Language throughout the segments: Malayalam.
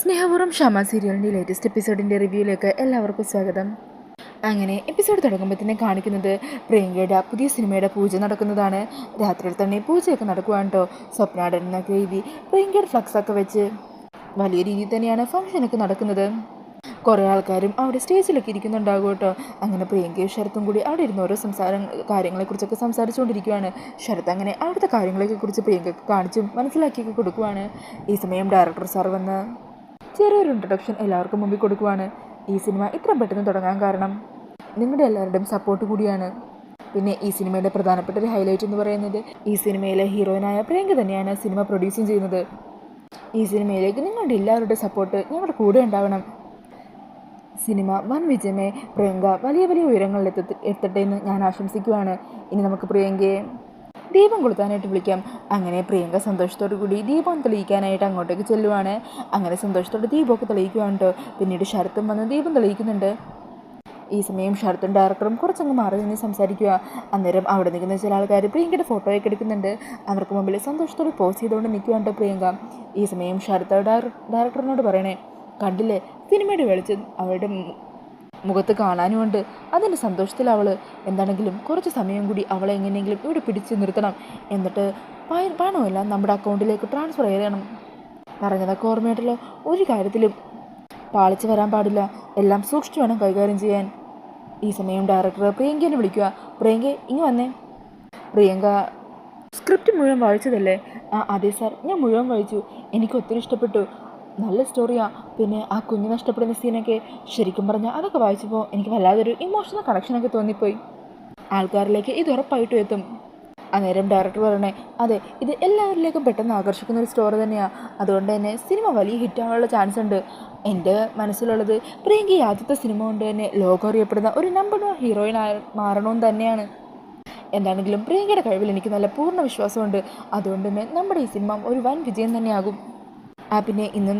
സ്നേഹപൂർവം ഷമ സീരിയലിന്റെ ലേറ്റസ്റ്റ് എപ്പിസോഡിന്റെ റിവ്യൂയിലേക്ക് എല്ലാവർക്കും സ്വാഗതം. അങ്ങനെ എപ്പിസോഡ് തുടങ്ങുമ്പോൾ തന്നെ കാണിക്കുന്നത് പ്രിയങ്കയുടെ പുതിയ സിനിമയുടെ പൂജ നടക്കുന്നതാണ്. രാത്രിയിൽ തന്നെ പൂജയൊക്കെ നടക്കുവാണ് കേട്ടോ സ്വപ്നാടൻ എന്നൊക്കെ എഴുതി പ്രിയങ്കയുടെ ഫ്ലക്സൊക്കെ വെച്ച് വലിയ രീതിയിൽ തന്നെയാണ് ഫംഗ്ഷനൊക്കെ നടക്കുന്നത്. കുറേ ആൾക്കാരും അവിടെ സ്റ്റേജിലൊക്കെ ഇരിക്കുന്നുണ്ടാകും കേട്ടോ അങ്ങനെ പ്രിയങ്കയും ശരത്തും കൂടി അവിടെ ഇരുന്ന് ഓരോ സംസാരം കാര്യങ്ങളെക്കുറിച്ചൊക്കെ സംസാരിച്ചുകൊണ്ടിരിക്കുകയാണ് ശരത്ത് അങ്ങനെ അവിടുത്തെ കാര്യങ്ങളെയൊക്കെ കുറിച്ച് പ്രിയങ്കയ്ക്ക് കാണിച്ചും മനസ്സിലാക്കിയൊക്കെ കൊടുക്കുവാണ്. ഈ സമയം ഡയറക്ടർ സാർ വന്ന് ചെറിയൊരു ഇൻട്രൊഡക്ഷൻ എല്ലാവർക്കും മുമ്പിൽ കൊടുക്കുവാണ്. ഈ സിനിമ ഇത്ര പെട്ടെന്ന് തുടങ്ങാൻ കാരണം നിങ്ങളുടെ എല്ലാവരുടെയും സപ്പോർട്ട് കൂടിയാണ്. പിന്നെ ഈ സിനിമയുടെ പ്രധാനപ്പെട്ട ഒരു ഹൈലൈറ്റ് എന്ന് പറയുന്നത് ഈ സിനിമയിലെ ഹീറോയിനായ പ്രിയങ്ക തന്നെയാണ് സിനിമ പ്രൊഡ്യൂസും ചെയ്യുന്നത്. ഈ സിനിമയിലേക്ക് നിങ്ങളുടെ എല്ലാവരുടെ സപ്പോർട്ട് ഞങ്ങളുടെ കൂടെ ഉണ്ടാവണം. സിനിമ വൻ വിജയമേ പ്രിയങ്ക വലിയ വലിയ ഉയരങ്ങളിൽ എത്തട്ടെ എന്ന് ഞാൻ ആശംസിക്കുവാണ്. ഇനി നമുക്ക് പ്രിയങ്കയെ ദീപം കൊളുത്താനായിട്ട് വിളിക്കാം. അങ്ങനെ പ്രിയങ്ക സന്തോഷത്തോടു കൂടി ദീപം തെളിയിക്കാനായിട്ട് അങ്ങോട്ടേക്ക് ചെല്ലുവാണ്. അങ്ങനെ സന്തോഷത്തോടെ ദീപമൊക്കെ തെളിയിക്കുവാണ് കേട്ടോ. പിന്നീട് ശരത്തും വന്ന് ദീപം തെളിയിക്കുന്നുണ്ട്. ഈ സമയം ശരത്തും ഡയറക്ടറും കുറച്ചങ്ങ് മാറി നിന്ന് സംസാരിക്കുക അന്നേരം അവിടെ നിൽക്കുന്ന ചില ആൾക്കാർ പ്രിയങ്കയുടെ ഫോട്ടോയൊക്കെ എടുക്കുന്നുണ്ട്. അവർക്ക് മുമ്പിൽ സന്തോഷത്തോടെ പോസ് ചെയ്തുകൊണ്ട് നിൽക്കുവാണ് കേട്ടോ പ്രിയങ്ക. ഈ സമയം ഷരത്ത് ഡയറക്ടറിനോട് പറയണേ കണ്ടില്ലേ? സിനിമയുടെ വെളിച്ചം അവളുടെ മു- മുഖത്ത് കാണാനുമുണ്ട് അതിന്റെ സന്തോഷത്തിൽ അവൾ എന്താണെങ്കിലും കുറച്ച് സമയം കൂടി അവളെ എങ്ങനെയെങ്കിലും ഇവിടെ പിടിച്ചു നിർത്തണം. എന്നിട്ട് പണമല്ല നമ്മുടെ അക്കൗണ്ടിലേക്ക് ട്രാൻസ്ഫർ ചെയ്യണം പറഞ്ഞതൊക്കെ ഓർമ്മയായിട്ടല്ലോ ഒരു കാര്യത്തിലും പാളിച്ച് വരാൻ പാടില്ല. എല്ലാം സൂക്ഷിച്ചു വേണം കൈകാര്യം ചെയ്യാൻ. ഈ സമയം ഡയറക്ടർ പ്രിയങ്കേനെ വിളിക്കുക. പ്രിയങ്ക ഇങ്ങ് വന്നേ. പ്രിയങ്ക സ്ക്രിപ്റ്റ് മുഴുവൻ വായിച്ചതല്ലേ? ആ അതെ സാർ ഞാൻ മുഴുവൻ വായിച്ചു. എനിക്ക് ഒത്തിരി ഇഷ്ടപ്പെട്ടു. നല്ല സ്റ്റോറിയാ പിന്നെ ആ കുഞ്ഞ് നഷ്ടപ്പെടുന്ന സീനൊക്കെ ശരിക്കും പറഞ്ഞാൽ അതൊക്കെ വായിച്ചപ്പോൾ എനിക്ക് വല്ലാതൊരു ഇമോഷണൽ കണക്ഷനൊക്കെ തോന്നിപ്പോയി. ആൾക്കാരിലേക്ക് ഇത് ഉറപ്പായിട്ടും എത്തും. അന്നേരം ഡയറക്ടർ പറയണേ അതെ ഇത് എല്ലാവരിലേക്കും പെട്ടെന്ന് ആകർഷിക്കുന്ന ഒരു സ്റ്റോറി തന്നെയാണ് അതുകൊണ്ട് തന്നെ സിനിമ വലിയ ഹിറ്റാവാനുള്ള ചാൻസ് ഉണ്ട്. എന്റെ മനസ്സിലുള്ളത് പ്രിയങ്കി ആദ്യത്തെ സിനിമ കൊണ്ട് തന്നെ ലോകം അറിയപ്പെടുന്ന ഒരു നമ്പർ വൺ ഹീറോയിൻ മാറണമെന്ന് തന്നെയാണ്. എന്താണെങ്കിലും പ്രിയങ്കയുടെ കഴിവിൽ എനിക്ക് നല്ല പൂർണ വിശ്വാസമുണ്ട്. അതുകൊണ്ട് തന്നെ നമ്മുടെ ഈ സിനിമ ഒരു വൻ വിജയം തന്നെയാകും. ആ പിന്നെ ഇന്ന്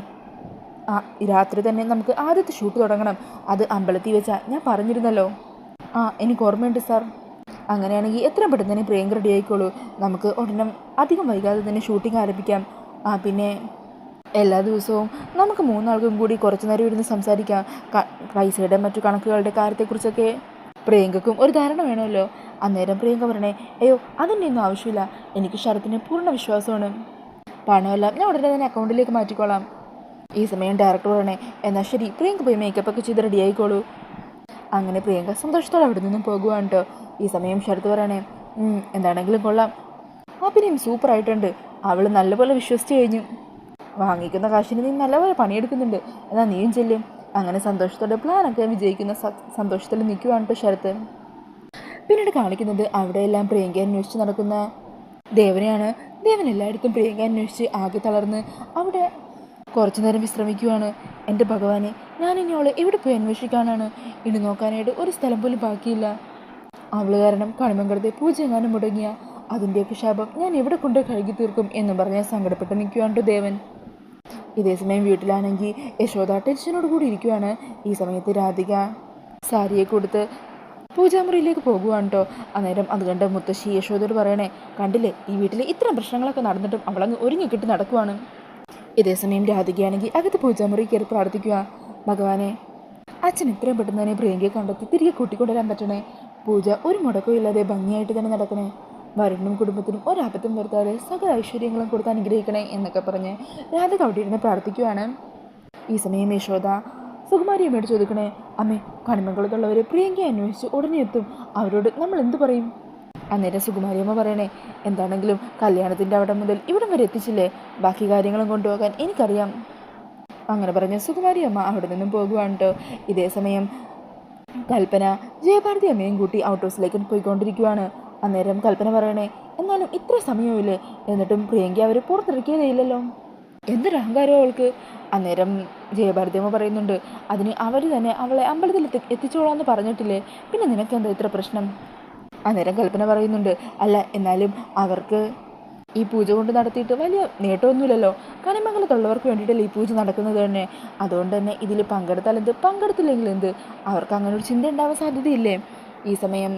രാത്രി തന്നെ നമുക്ക് ആദ്യത്തെ ഷൂട്ട് തുടങ്ങണം. അത് അമ്പലത്തിൽ വെച്ചാൽ ഞാൻ പറഞ്ഞിരുന്നല്ലോ. ആ എനിക്ക് ഓർമ്മയുണ്ട് സാർ അങ്ങനെയാണെങ്കിൽ എത്രയും പെട്ടെന്ന് തന്നെ പ്രിയങ്ക റെഡി ആയിക്കോളൂ. നമുക്ക് ഉടനെ അധികം വൈകാതെ തന്നെ ഷൂട്ടിംഗ് ആരംഭിക്കാം. ആ പിന്നെ എല്ലാ ദിവസവും നമുക്ക് മൂന്നാൾക്കും കൂടി കുറച്ച് നേരം ഇരുന്ന് സംസാരിക്കാം. പൈസയുടെ മറ്റു കണക്കുകളുടെ കാര്യത്തെക്കുറിച്ചൊക്കെ. പ്രിയങ്കക്കും ഒരു ധാരണ വേണമല്ലോ. അന്നേരം പ്രിയങ്ക പറഞ്ഞേ അയ്യോ അതിന്റെ ഒന്നും ആവശ്യമില്ല. എനിക്ക് ശരത്തിന് പൂർണ വിശ്വാസമാണ്. പണമെല്ലാം ഞാൻ ഉടനെ തന്നെ അക്കൗണ്ടിലേക്ക് മാറ്റിക്കോളാം. ഈ സമയം ഡയറക്ടർ പറയണേ എന്നാൽ ശരി പ്രിയങ്ക പോയി മേക്കപ്പ് ഒക്കെ ചെയ്ത് റെഡി ആയിക്കോളൂ. അങ്ങനെ പ്രിയങ്ക സന്തോഷത്തോടെ അവിടെ നിന്നും പോകുവാണ് കേട്ടോ ഈ സമയം ശരത്ത് പറയണേ എന്താണെങ്കിലും കൊള്ളാം. അഭിനയം സൂപ്പർ ആയിട്ടുണ്ട്. അവൾ നല്ലപോലെ വിശ്വസിച്ച് കഴിഞ്ഞു. വാങ്ങിക്കുന്ന കാശിന് നീ നല്ലപോലെ പണിയെടുക്കുന്നുണ്ട്. എന്നാൽ നീയും ചെല്ലും. അങ്ങനെ സന്തോഷത്തോടെ പ്ലാനൊക്കെ വിജയിക്കുന്ന സന്തോഷത്തിൽ നിൽക്കുവാണ് കേട്ടോ ശരത്ത് പിന്നീട് കാണിക്കുന്നത് അവിടെയെല്ലാം പ്രിയങ്ക അന്വേഷിച്ച് നടക്കുന്ന ദേവനെയാണ്. ദേവൻ എല്ലായിടത്തും പ്രിയങ്ക അന്വേഷിച്ച് ആകെ തളർന്ന് അവിടെ കുറച്ചു നേരം വിശ്രമിക്കുവാണ് എന്റെ ഭഗവാനെ. ഞാൻ ഇനി അവളെ എവിടെ പോയി അന്വേഷിക്കാനാണ്? ഇനി നോക്കാനായിട്ട് ഒരു സ്ഥലം പോലും ബാക്കിയില്ല. അവൾ കാരണം കണിമംഗലത്തെ പൂജ എങ്ങാനും മുടങ്ങിയ അതിന്റെയൊക്കെ ശാപം ഞാൻ എവിടെ കൊണ്ട് കഴുകി തീർക്കും എന്ന് പറഞ്ഞ് സങ്കടപ്പെട്ട് നിൽക്കുവാണ്ട് ദേവൻ? ഇതേസമയം വീട്ടിലാണെങ്കിൽ യശോദ ടെൻഷനോട് കൂടി ഇരിക്കുവാണ്. ഈ സമയത്ത് രാധിക സാരിയെ കൊടുത്ത് പൂജാമുറിയിലേക്ക് പോകുവാണ് കേട്ടോ അന്നേരം അത് കണ്ട് മുത്തശ്ശി യശോദയോട് പറയണേ കണ്ടില്ലേ ഈ വീട്ടിൽ ഇത്തരം പ്രശ്നങ്ങളൊക്കെ നടന്നിട്ടും അവളങ്ങ് ഒരുങ്ങിക്കിട്ട് നടക്കുവാണ്. ഇതേ സമയം രാധികയാണെങ്കിൽ അകത്ത് പൂജാമുറി കയറി പ്രാർത്ഥിക്കുക. ഭഗവാനെ അച്ഛൻ ഇത്രയും പെട്ടെന്ന് തന്നെ പ്രിയങ്കയെ കണ്ടെത്തി തിരികെ കൂട്ടിക്കൊണ്ടുവരാൻ പറ്റണേ. പൂജ ഒരു മുടക്കവും ഇല്ലാതെ ഭംഗിയായിട്ട് തന്നെ നടക്കണേ. വരുണും കുടുംബത്തിനും ഒരാപത്തും വരുത്താതെ സകല ഐശ്വര്യങ്ങളും കൊടുത്ത് അനുഗ്രഹിക്കണേ എന്നൊക്കെ പറഞ്ഞ് രാധിക അവിടെ ഇരുന്ന് പ്രാർത്ഥിക്കുകയാണ് ഈ സമയം യശോദ സുകുമാരി അമ്മയോട് ചോദിക്കണേ അമ്മേ കണിമംഗളത്തുള്ളവർ പ്രിയങ്കയെ അന്വേഷിച്ച് ഉടനെ എത്തും. അവരോട് നമ്മൾ എന്തു പറയും? അന്നേരം സുകുമാരിയമ്മ പറയണേ എന്താണെങ്കിലും കല്യാണത്തിന്റെ അവിടെ മുതൽ ഇവിടം വരെ എത്തിച്ചില്ലേ? ബാക്കി കാര്യങ്ങളും കൊണ്ടുപോകാൻ എനിക്കറിയാം. അങ്ങനെ പറഞ്ഞ സുകുമാരിയമ്മ അവിടെ നിന്നും പോകുവാണ് ഇതേ സമയം കൽപ്പന ജയഭാരതി അമ്മയും കൂട്ടി ഔട്ട് ഹൗസിലേക്ക് പോയിക്കൊണ്ടിരിക്കുവാണ്. അന്നേരം കൽപ്പന പറയണേ എന്നാലും ഇത്ര സമയമില്ലേ? എന്നിട്ടും പ്രിയങ്ക അവർ പുറത്തിറക്കിയതേ ഇല്ലല്ലോ എന്തൊരു അഹങ്കാരം അവൾക്ക്. അന്നേരം ജയഭാരതി അമ്മ പറയുന്നുണ്ട് അതിന് അവർ തന്നെ അവളെ അമ്പലത്തിൽ എത്തി എത്തിച്ചോളാന്ന് പറഞ്ഞിട്ടില്ലേ? പിന്നെ നിനക്കെന്താ ഇത്ര പ്രശ്നം? അന്നേരം കൽപ്പന പറയുന്നുണ്ട് അല്ല എന്നാലും അവർക്ക് ഈ പൂജ കൊണ്ട് നടത്തിയിട്ട് വലിയ നേട്ടമൊന്നുമില്ലല്ലോ. കണിമംഗലത്തുള്ളവർക്ക് വേണ്ടിയിട്ടല്ലേ ഈ പൂജ നടക്കുന്നത് തന്നെ. അതുകൊണ്ട് തന്നെ ഇതിൽ പങ്കെടുത്താൽ എന്ത്? പങ്കെടുത്തില്ലെങ്കിൽ എന്ത്? അവർക്ക് അങ്ങനെ ഒരു ചിന്ത ഉണ്ടാവാൻ സാധ്യതയില്ലേ? ഈ സമയം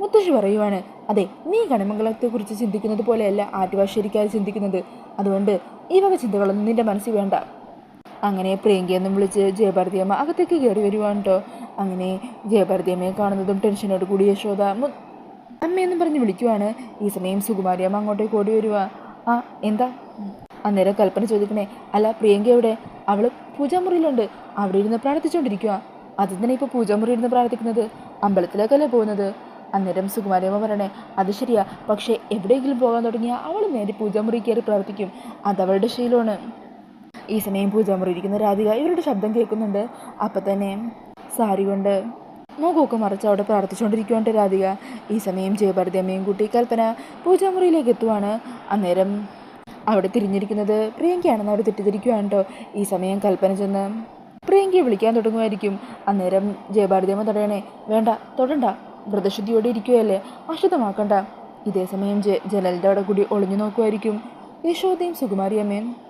മുത്തശ്ശി പറയുവാണ് അതെ നീ കണിമംഗലത്തെക്കുറിച്ച് ചിന്തിക്കുന്നത് പോലെയല്ല ആറ്റുവാശ്ശേരിക്കാതെ ചിന്തിക്കുന്നത്. അതുകൊണ്ട് ഈ വക ചിന്തകളൊന്നും നിന്റെ മനസ്സിൽ വേണ്ട. അങ്ങനെ പ്രിയങ്കയെന്നും വിളിച്ച് ജയഭാരതിയമ്മ അകത്തേക്ക് കയറി വരുവാണ് കേട്ടോ അങ്ങനെ ജയഭാരതിയമ്മയെ കാണുന്നതും ടെൻഷനോട് കൂടി യശോദ അമ്മയെന്നും പറഞ്ഞ് വിളിക്കുവാണ്. ഈ സമയം സുകുമാരിയമ്മ അങ്ങോട്ടേക്ക് ഓടി വരുക ആ എന്താ? അന്നേരം കൽപ്പന ചോദിക്കണേ അല്ല പ്രിയങ്ക എവിടെ? അവൾ പൂജാമുറിയിലുണ്ട്. അവിടെ ഇരുന്ന് പ്രാർത്ഥിച്ചുകൊണ്ടിരിക്കുക അത് തന്നെ ഇപ്പോൾ പൂജാമുറി ഇരുന്ന് പ്രാർത്ഥിക്കുന്നത്. അമ്പലത്തിലേക്കല്ലേ പോകുന്നത്? അന്നേരം സുകുമാരിയമ്മ പറയണേ അത് ശരിയാ. പക്ഷേ എവിടെയെങ്കിലും പോകാൻ തുടങ്ങിയാൽ അവൾ നേരെ പൂജാമുറി കയറി പ്രാർത്ഥിക്കും. അതവളുടെ ശീലമാണ്. ഈ സമയം പൂജാമുറി ഇരിക്കുന്ന രാധിക ഇവരുടെ ശബ്ദം കേൾക്കുന്നുണ്ട്. അപ്പം തന്നെ സാരി കൊണ്ട് മുഖമൊക്കെ മറിച്ച് അവിടെ പ്രാർത്ഥിച്ചുകൊണ്ടിരിക്കുകയാണ് രാധിക. ഈ സമയം ജയഭാരതി അമ്മയും കൂട്ടി കൽപ്പന പൂജാമുറിയിലേക്ക് എത്തുവാണ്. അന്നേരം അവിടെ തിരിഞ്ഞിരിക്കുന്നത് പ്രിയങ്കയാണെന്ന് അവിടെ തെറ്റിദ്ധരിക്കുകയാണ് കേട്ടോ. ഈ സമയം കൽപ്പന ചെന്ന് പ്രിയങ്കയെ വിളിക്കാൻ തുടങ്ങുമായിരിക്കും. അന്നേരം ജയഭാരതി അമ്മ തടയണേ വേണ്ട തൊടണ്ട. വ്രതശുദ്ധിയോടെ ഇരിക്കുകയല്ലേ. അശുദ്ധമാക്കണ്ട. ഇതേ സമയം ജ ജലലിന്റെ അവിടെ കൂടി ഒളിഞ്ഞു നോക്കുമായിരിക്കും. യശോദയും സുകുമാരിയമ്മയും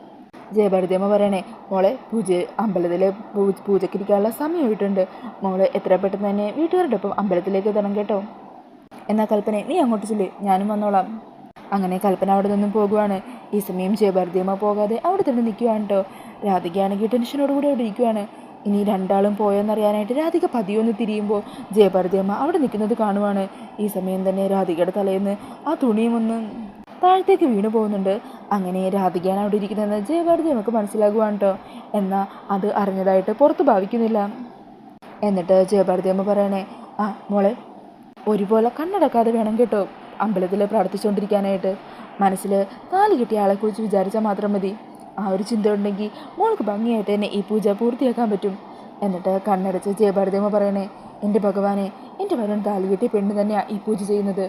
ജയഭാരതിയമ്മ പറയണേ മോളെ പൂജ അമ്പലത്തിലെ പൂജ സമയം സമയമായിട്ടുണ്ട് മോളെ എത്ര പെട്ടെന്ന് തന്നെ വീട്ടുകാരുടെ ഒപ്പം അമ്പലത്തിലേക്ക് എത്തണം കേട്ടോ. എന്നാൽ കൽപ്പന നീ അങ്ങോട്ട് ചൊല്ലി ഞാനും വന്നോളാം. അങ്ങനെ കൽപ്പന അവിടെ നിന്നും പോകുവാണ്. ഈ സമയം ജയഭാരതിയമ്മ പോകാതെ അവിടെ തന്നെ നിൽക്കുകയാണ് കേട്ടോ. രാധികയാണെങ്കിൽ ടെൻഷനോട് കൂടി അവിടെ ഇരിക്കുവാണ്. ഇനി രണ്ടാളും പോയെന്നറിയാനായിട്ട് രാധിക പതിയൊന്ന് തിരിയുമ്പോൾ ജയഭാരതിയമ്മ അവിടെ നിൽക്കുന്നത് കാണുവാണ്. ഈ സമയം തന്നെ രാധികയുടെ തലേന്ന് ആ തുണിയും ഒന്ന് താഴത്തേക്ക് വീണു പോകുന്നുണ്ട്. അങ്ങനെ രാധികയാണ് അവിടെ ഇരിക്കുന്നതെന്ന് ജയഭാരതി നമുക്ക് മനസ്സിലാകുവാണ് കേട്ടോ എന്നാൽ അത് അറിഞ്ഞതായിട്ട് പുറത്ത് ഭാവിക്കുന്നില്ല. എന്നിട്ട് ജയഭാരതി അമ്മ പറയണേ ആ മോളെ ഒരുപോലെ കണ്ണടക്കാതെ വേണം കേട്ടോ അമ്പലത്തിൽ പ്രാർത്ഥിച്ചുകൊണ്ടിരിക്കാനായിട്ട് മനസ്സിൽ താലി കിട്ടിയ ആളെക്കുറിച്ച് വിചാരിച്ചാൽ മാത്രം മതി. ആ ഒരു ചിന്ത ഉണ്ടെങ്കിൽ മോൾക്ക് ഭംഗിയായിട്ട് തന്നെ ഈ പൂജ പൂർത്തിയാക്കാൻ പറ്റും. എന്നിട്ട് കണ്ണടച്ച് ജയഭാരതിയമ്മ പറയണേ എന്റെ ഭഗവാനെ എന്റെ വരൻ താലി കിട്ടിയ പെണ്ണ് തന്നെയാണ് ഈ പൂജ ചെയ്യുന്നത്.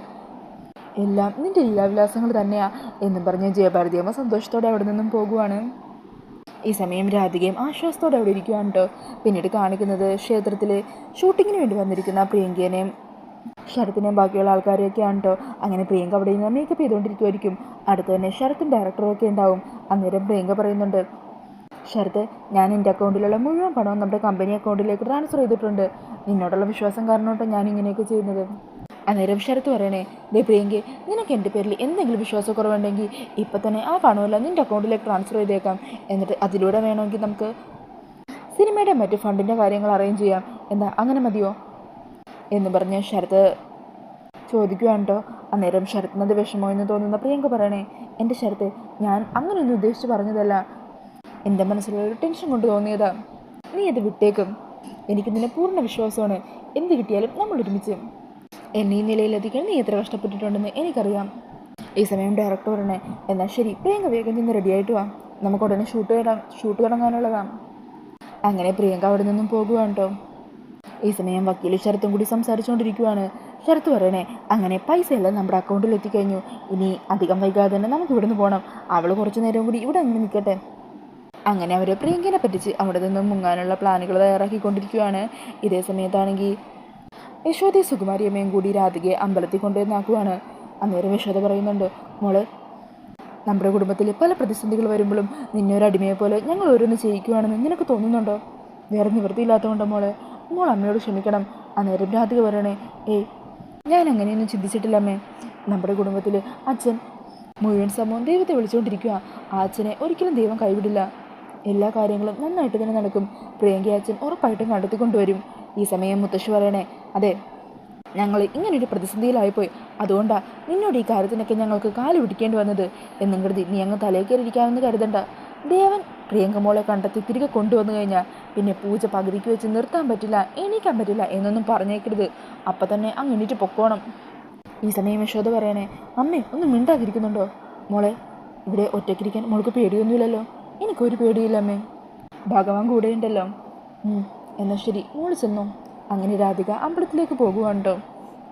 എല്ലാം നിന്റെ ലീലാവിലാസങ്ങൾ തന്നെയാണ് എന്നും പറഞ്ഞ് ജയഭാരതിയമ്മ സന്തോഷത്തോടെ അവിടെ നിന്നും പോകുവാണ്. ഈ സമയം രാധികയും ആശ്വാസത്തോടെ അവിടെ ഇരിക്കുവാണ് കേട്ടോ. പിന്നീട് കാണിക്കുന്നത് ക്ഷേത്രത്തിലെ ഷൂട്ടിങ്ങിന് വേണ്ടി വന്നിരിക്കുന്ന പ്രിയങ്കേനെയും ശരത്തിനെയും ബാക്കിയുള്ള ആൾക്കാരെയൊക്കെയാണ് കേട്ടോ. അങ്ങനെ പ്രിയങ്ക അവിടെ നിന്ന് മേക്കപ്പ് ചെയ്തുകൊണ്ടിരിക്കുമായിരിക്കും അടുത്ത് തന്നെ ശരത്തും ഡയറക്ടറും ഒക്കെ ഉണ്ടാവും. അന്നേരം പ്രിയങ്ക പറയുന്നുണ്ട് ശരത്ത് ഞാൻ എന്റെ അക്കൗണ്ടിലുള്ള മുഴുവൻ പണവും നമ്മുടെ കമ്പനി അക്കൗണ്ടിലേക്ക് ട്രാൻസ്ഫർ ചെയ്തിട്ടുണ്ട്. നിന്നോടുള്ള വിശ്വാസം കാരണമാട്ടോ ഞാൻ ഇങ്ങനെയൊക്കെ ചെയ്യുന്നത്. അന്നേരം ശരത്ത് പറയണേ ദേ പ്രിയങ്കെ നിനക്ക് എന്റെ പേരിൽ എന്തെങ്കിലും വിശ്വാസക്കുറവുണ്ടെങ്കിൽ ഇപ്പം തന്നെ ആ പണമല്ല നിന്റെ അക്കൗണ്ടിലേക്ക് ട്രാൻസ്ഫർ ചെയ്തേക്കാം. എന്നിട്ട് അതിലൂടെ വേണമെങ്കിൽ നമുക്ക് സിനിമയുടെ മറ്റ് ഫണ്ടിന്റെ കാര്യങ്ങൾ അറേഞ്ച് ചെയ്യാം. എന്താ അങ്ങനെ മതിയോ? എന്ന് പറഞ്ഞ് ശരത്ത് ചോദിക്കുകയാണ് കേട്ടോ അന്നേരം ശരത്തിനത് വിഷമോ എന്ന് തോന്നുന്ന പ്രിയങ്ക പറയണേ എന്റെ ശരത്ത് ഞാൻ അങ്ങനെയൊന്നും ഉദ്ദേശിച്ച് പറഞ്ഞതല്ല. എന്റെ മനസ്സിലൊരു ടെൻഷൻ കൊണ്ട് തോന്നിയതാ. നീ അത് വിട്ടേക്കും. എനിക്ക് നിന്നെ പൂർണ വിശ്വാസമാണ്. എന്ത് കിട്ടിയാലും നമ്മൾ ഒരുമിച്ച് എന്നെ ഈ നിലയിലെത്തിക്കാൻ നീ എത്ര കഷ്ടപ്പെട്ടിട്ടുണ്ടെന്ന് എനിക്കറിയാം. ഈ സമയം ഡയറക്ടർ എന്നാൽ ശരി പ്രിയങ്ക വേഗം ചെന്ന് റെഡി ആയിട്ട് വാ. നമുക്ക് ഉടനെ ഷൂട്ട് ഷൂട്ട് തുടങ്ങാനുള്ളതാണ്. അങ്ങനെ പ്രിയങ്ക അവിടെ നിന്നും പോകുവാണ് കേട്ടോ ഈ സമയം വക്കീൽ ശരത്തും കൂടി സംസാരിച്ചുകൊണ്ടിരിക്കുവാണ്. ശരത്ത് പറയണേ അങ്ങനെ പൈസ എല്ലാം നമ്മുടെ അക്കൗണ്ടിൽ എത്തിക്കഴിഞ്ഞു. ഇനി അധികം വൈകാതെ തന്നെ നമുക്ക് ഇവിടുന്ന് പോകണം അവൾ കുറച്ച് നേരം കൂടി ഇവിടെ അങ്ങനെ നിൽക്കട്ടെ. അങ്ങനെ അവരെ പ്രിയങ്കനെ പറ്റിച്ച് അവിടെ നിന്നും മുങ്ങാനുള്ള പ്ലാനുകൾ തയ്യാറാക്കിക്കൊണ്ടിരിക്കുകയാണ് ഇതേ സമയത്താണെങ്കിൽ യശോദയും സുകുമാരിയമ്മയും കൂടി രാധികയെ അമ്പലത്തിൽ കൊണ്ടുവന്നാക്കുവാണ്. അന്നേരം യശോദ പറയുന്നുണ്ട് മോൾ നമ്മുടെ കുടുംബത്തിൽ പല പ്രതിസന്ധികൾ വരുമ്പോഴും നിന്നെ ഒരു അടിമയെ പോലെ ഞങ്ങൾ ഓരോന്ന് ചെയ്യിക്കുവാണെന്ന് നിനക്ക് തോന്നുന്നുണ്ടോ? വേറെ നിവൃത്തിയില്ലാത്തതുകൊണ്ടോ മോളെ? മോൾ അമ്മയോട് ക്ഷമിക്കണം. അന്നേരം രാധിക പറയണേ ഏയ് ഞാൻ അങ്ങനെയൊന്നും ചിന്തിച്ചിട്ടില്ല അമ്മേ. നമ്മുടെ കുടുംബത്തിൽ അച്ഛൻ മുഴുവൻ സമൂഹം ദൈവത്തെ വിളിച്ചുകൊണ്ടിരിക്കുക ആ അച്ഛനെ ഒരിക്കലും ദൈവം കൈവിടില്ല. എല്ലാ കാര്യങ്ങളും നന്നായിട്ട് തന്നെ നടക്കും. പ്രിയങ്ക അച്ഛൻ ഉറപ്പായിട്ടും കണ്ടെത്തിക്കൊണ്ടുവരും ഈ സമയം മുത്തശ്ശി പറയണേ അതെ. ഞങ്ങൾ ഇങ്ങനൊരു പ്രതിസന്ധിയിലായിപ്പോയി. അതുകൊണ്ടാ നിന്നോട് ഈ കാര്യത്തിനൊക്കെ ഞങ്ങൾക്ക് കാൽ പിടിക്കേണ്ടി വന്നത് എന്നും കരുതി നീ അങ്ങ് തലയിൽ കയറിയിരിക്കാമെന്ന് കരുതണ്ട. ദേവൻ പ്രിയങ്കമോളെ കണ്ടെത്തി തിരികെ കൊണ്ടുവന്നു കഴിഞ്ഞാൽ പിന്നെ പൂജ പകുതിക്ക് വെച്ച് നിർത്താൻ പറ്റില്ല എണീക്കാൻ പറ്റില്ല എന്നൊന്നും പറഞ്ഞേക്കരുത്. അപ്പം തന്നെ അങ്ങ് എണീറ്റ് പൊക്കോണം. ഈ സമയം യശോദ പറയണേ അമ്മേ ഒന്ന് മിണ്ടാതിരിക്കുന്നുണ്ടോ? മോളെ ഇവിടെ ഒറ്റയ്ക്കിരിക്കാൻ മോൾക്ക് പേടിയൊന്നുമില്ലല്ലോ. എനിക്കൊരു പേടിയില്ല അമ്മേ. ഭഗവാൻ കൂടെയുണ്ടല്ലോ. എന്നാൽ ശരി മോൾ ചെന്നു. അങ്ങനെ രാധിക അമ്പലത്തിലേക്ക് പോകുവാണ്ടോ?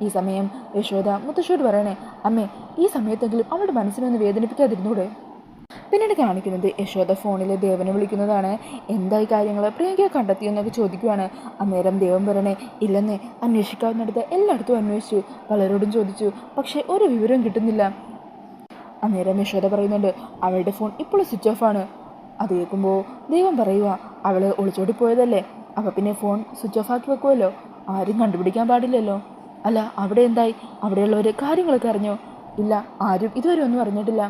ഈ സമയം യശോദ മുത്തശ്ശോട് പറയണേ അമ്മേ ഈ സമയത്തെങ്കിലും അവളുടെ മനസ്സിനൊന്ന് വേദനിപ്പിക്കാതിരുന്നൂടെ? പിന്നീട് കാണിക്കുന്നത് യശോദ ഫോണിൽ ദേവനെ വിളിക്കുന്നതാണ്. എന്തായി കാര്യങ്ങൾ പ്രിയങ്കയെ കണ്ടെത്തിയെന്നൊക്കെ ചോദിക്കുവാണ്. അന്നേരം ദേവൻ പറയണേ ഇല്ലെന്നേ അന്വേഷിക്കാവുന്നിടത്ത് എല്ലായിടത്തും അന്വേഷിച്ചു. പലരോടും ചോദിച്ചു. പക്ഷേ ഒരു വിവരം കിട്ടുന്നില്ല. അന്നേരം യശോദ പറയുന്നുണ്ട് അവളുടെ ഫോൺ ഇപ്പോൾ സ്വിച്ച് ഓഫ് ആണ് അത് കേൾക്കുമ്പോൾ ദൈവം പറയുക അവൾ ഒളിച്ചോടി പോയതല്ലേ അപ്പോൾ പിന്നെ ഫോൺ സ്വിച്ച് ഓഫ് ആക്കി വെക്കുമല്ലോ ആരും കണ്ടുപിടിക്കാൻ പാടില്ലല്ലോ. അല്ല അവിടെ എന്തായി? അവിടെയുള്ളവർ കാര്യങ്ങളൊക്കെ അറിഞ്ഞോ? ഇല്ല ആരും ഇതുവരെ ഒന്നും അറിഞ്ഞിട്ടില്ല.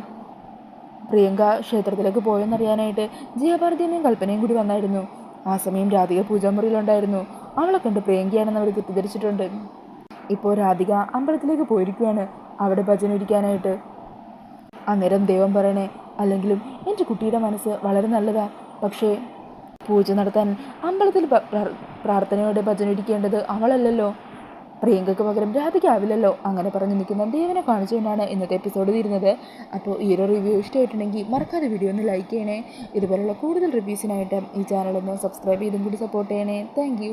പ്രിയങ്ക ക്ഷേത്രത്തിലേക്ക് പോയെന്നറിയാനായിട്ട് ജയഭാരതിയമ്മയും കൽപ്പനയും കൂടി വന്നായിരുന്നു. ആ സമയം രാധിക പൂജാമുറിയിലുണ്ടായിരുന്നു. അവളെ കണ്ട് പ്രിയങ്കയാണെന്ന് അവർ തെറ്റിദ്ധരിച്ചിട്ടുണ്ട്. ഇപ്പോൾ രാധിക അമ്പലത്തിലേക്ക് പോയിരിക്കുകയാണ്. അവിടെ ഭജന ഇരിക്കാനായിട്ട് അന്നേരം ദൈവം പറയണേ അല്ലെങ്കിലും എന്റെ കുട്ടിയുടെ മനസ്സ് വളരെ നല്ലതാണ് പക്ഷേ പൂജ നടത്താൻ അമ്പലത്തിൽ പ്രാർത്ഥനയോടെ ഭജന ഇരിക്കേണ്ടത് അവളല്ലല്ലോ. പ്രിയങ്കയ്ക്ക് പകരം രാധിക്കാവില്ലല്ലോ അങ്ങനെ പറഞ്ഞ് നിൽക്കുന്ന ദേവനെ കാണിച്ചുകൊണ്ടാണ് ഇന്നത്തെ എപ്പിസോഡ് തീരുന്നത്. അപ്പോൾ ഈ ഒരു റിവ്യൂ ഇഷ്ടമായിട്ടുണ്ടെങ്കിൽ മറക്കാതെ വീഡിയോ ഒന്ന് ലൈക്ക് ചെയ്യണേ. ഇതുപോലുള്ള കൂടുതൽ റിവ്യൂസിനായിട്ട് ഈ ചാനലൊന്ന് സബ്സ്ക്രൈബ് ചെയ്തും കൂടി സപ്പോർട്ട് ചെയ്യണേ. താങ്ക്